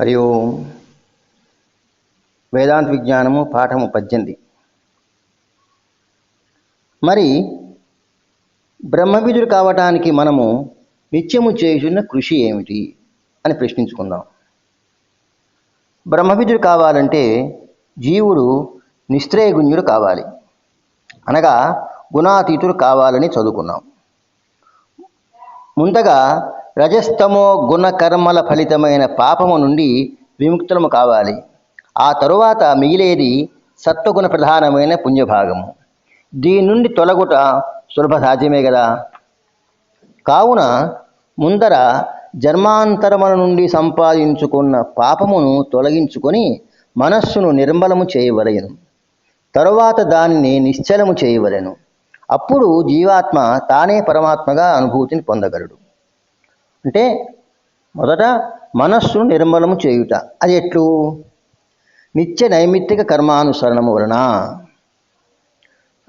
హరి ఓం. వేదాంత విజ్ఞానము పాఠము పద్దెనిమిది. మరి బ్రహ్మవిధుడు కావటానికి మనము నిత్యము చేయుచున్న కృషి ఏమిటి అని ప్రశ్నించుకుందాం. బ్రహ్మవిధుడు కావాలంటే జీవుడు నిస్త్రయగుణ్యుడు కావాలి. అనగా గుణాతీతుడు కావాలని చదువుకున్నాం. ముందుగా రజస్తమో గుణకర్మల ఫలితమైన పాపము నుండి విముక్తులము కావాలి. ఆ తరువాత మిగిలేది సత్వగుణ ప్రధానమైన పుణ్యభాగము. దీని నుండి తొలగుట సులభ సాధ్యమే కదా కావున ముందర జన్మాంతరముల నుండి సంపాదించుకున్న పాపమును తొలగించుకొని మనస్సును నిర్మలము చేయవలెను. తరువాత దానిని నిశ్చలము చేయవలెను. అప్పుడు జీవాత్మ తానే పరమాత్మగా అనుభూతిని పొందగలడు. అంటే మొదట మనస్సును నిర్మలము చేయుట. అది ఎట్లు? నిత్య నైమిత్తిక కర్మానుసరణము వలన.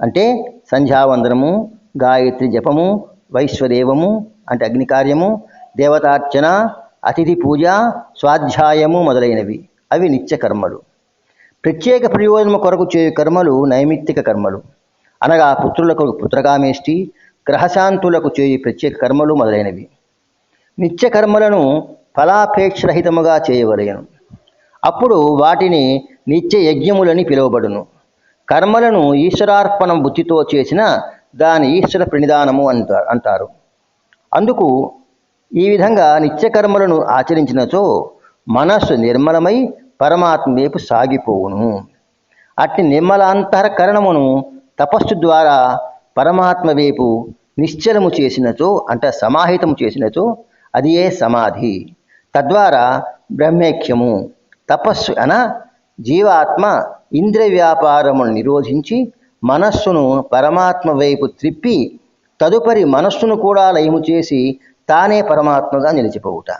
అంటే సంధ్యావందనము గాయత్రి జపము వైశ్వదేవము అంటే అగ్ని కార్యము దేవతార్చన అతిథి పూజ స్వాధ్యాయము మొదలైనవి. అవి నిత్య కర్మలు. ప్రత్యేక ప్రయోజనము కొరకు చేయు కర్మలు నైమిత్తిక కర్మలు. అనగా పుత్రులకు పుత్రకామేష్టి గ్రహశాంతులకు చేయు ప్రత్యేక కర్మలు మొదలైనవి. నిత్య కర్మలను ఫలాపేక్షరహితముగా చేయవలయను అప్పుడు వాటిని నిత్య యజ్ఞములని పిలువబడును. కర్మలను ఈశ్వరార్పణ బుద్ధితో చేసిన దాని ఈశ్వర ప్రణిధానము అంట అంటారు. అందుకు ఈ విధంగా నిత్యకర్మలను ఆచరించినచో మనస్సు నిర్మలమై పరమాత్మ వైపు సాగిపోవును. అట్టి నిర్మలాంతరకరణమును తపస్సు ద్వారా పరమాత్మ వైపు నిశ్చలము చేసినచో అంటే సమాహితము చేసినచో అది ఏ సమాధి? తద్వారా బ్రహ్మేఖ్యము తపస్సు అన జీవాత్మ ఇంద్రియ వ్యాపారమును నిరోధించి మనస్సును పరమాత్మ వైపు త్రిప్పి తదుపరి మనస్సును కూడా లయము చేసి తానే పరమాత్మగా నిలిచిపోవుట.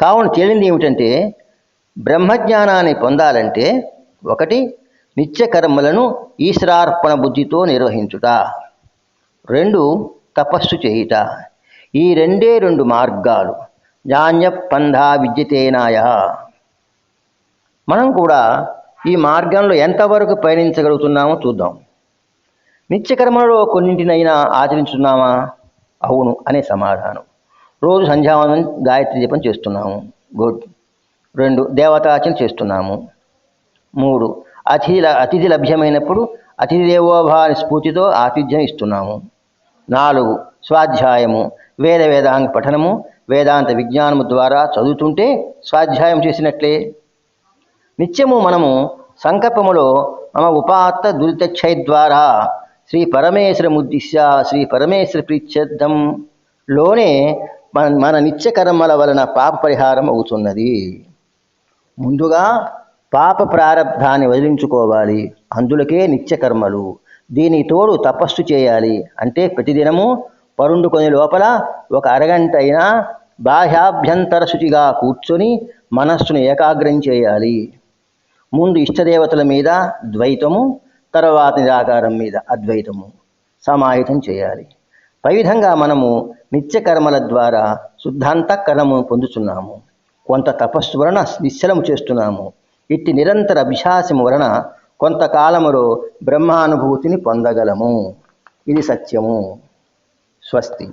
కావున తేలింది ఏమిటంటే బ్రహ్మజ్ఞానాన్ని పొందాలంటే ఒకటి నిత్యకర్మలను ఈశ్వరార్పణ బుద్ధితో నిర్వహించుట. రెండు తపస్సు చేయుట. ఈ రెండే రెండు మార్గాలు. జాన్య పంధా విద్యతేనాయ. మనం కూడా ఈ మార్గంలో ఎంతవరకు పయనించగలుగుతున్నామో చూద్దాం. నిత్యకర్మలో కొన్నింటినైనా ఆచరించున్నామా? అవును అనే సమాధానం. రోజు సంధ్యావనం గాయత్రి జపం చేస్తున్నాము. గుడ్. రెండు దేవతార్చన చేస్తున్నాము. మూడు అతిథి అతిథి లభ్యమైనప్పుడు అతిథి దేవోభావ స్ఫూర్తితో ఆతిథ్యం ఇస్తున్నాము. నాలుగు స్వాధ్యాయము. వేద వేదాంగ పఠనము వేదాంత విజ్ఞానము ద్వారా చదువుతుంటే స్వాధ్యాయం చేసినట్లే. నిత్యము మనము సంకల్పములో మమ ఉపాత్త దురితక్షయ ద్వారా శ్రీ పరమేశ్వర ముద్దిశ్య శ్రీ పరమేశ్వర ప్రీత్యర్థం లోనే మన మన నిత్య కర్మల వలన పాప పరిహారం అవుతున్నది. ముందుగా పాప ప్రారంధాన్ని వదిలించుకోవాలి. అందులకే నిత్య కర్మలు. తోడు తపస్సు చేయాలి. అంటే ప్రతిదినము పరుండుకొని లోపల ఒక అరగంట అయినా బాహ్యాభ్యంతర శుచిగా కూర్చొని మనస్సును ఏకాగ్రం చేయాలి. ముందు ఇష్టదేవతల మీద ద్వైతము తర్వాత నిరాకారం మీద అద్వైతము సమాహితం చేయాలి. పై విధంగా మనము నిత్య కర్మల ద్వారా శుద్ధాంతకరణము పొందుతున్నాము కొంత తపస్సు వలన నిశ్చలము చేస్తున్నాము. ఇట్టి నిరంతర అభ్యాసము వలన కొంతకాలములో బ్రహ్మానుభూతిని పొందగలము. ఇది సత్యము. स्वस्ति।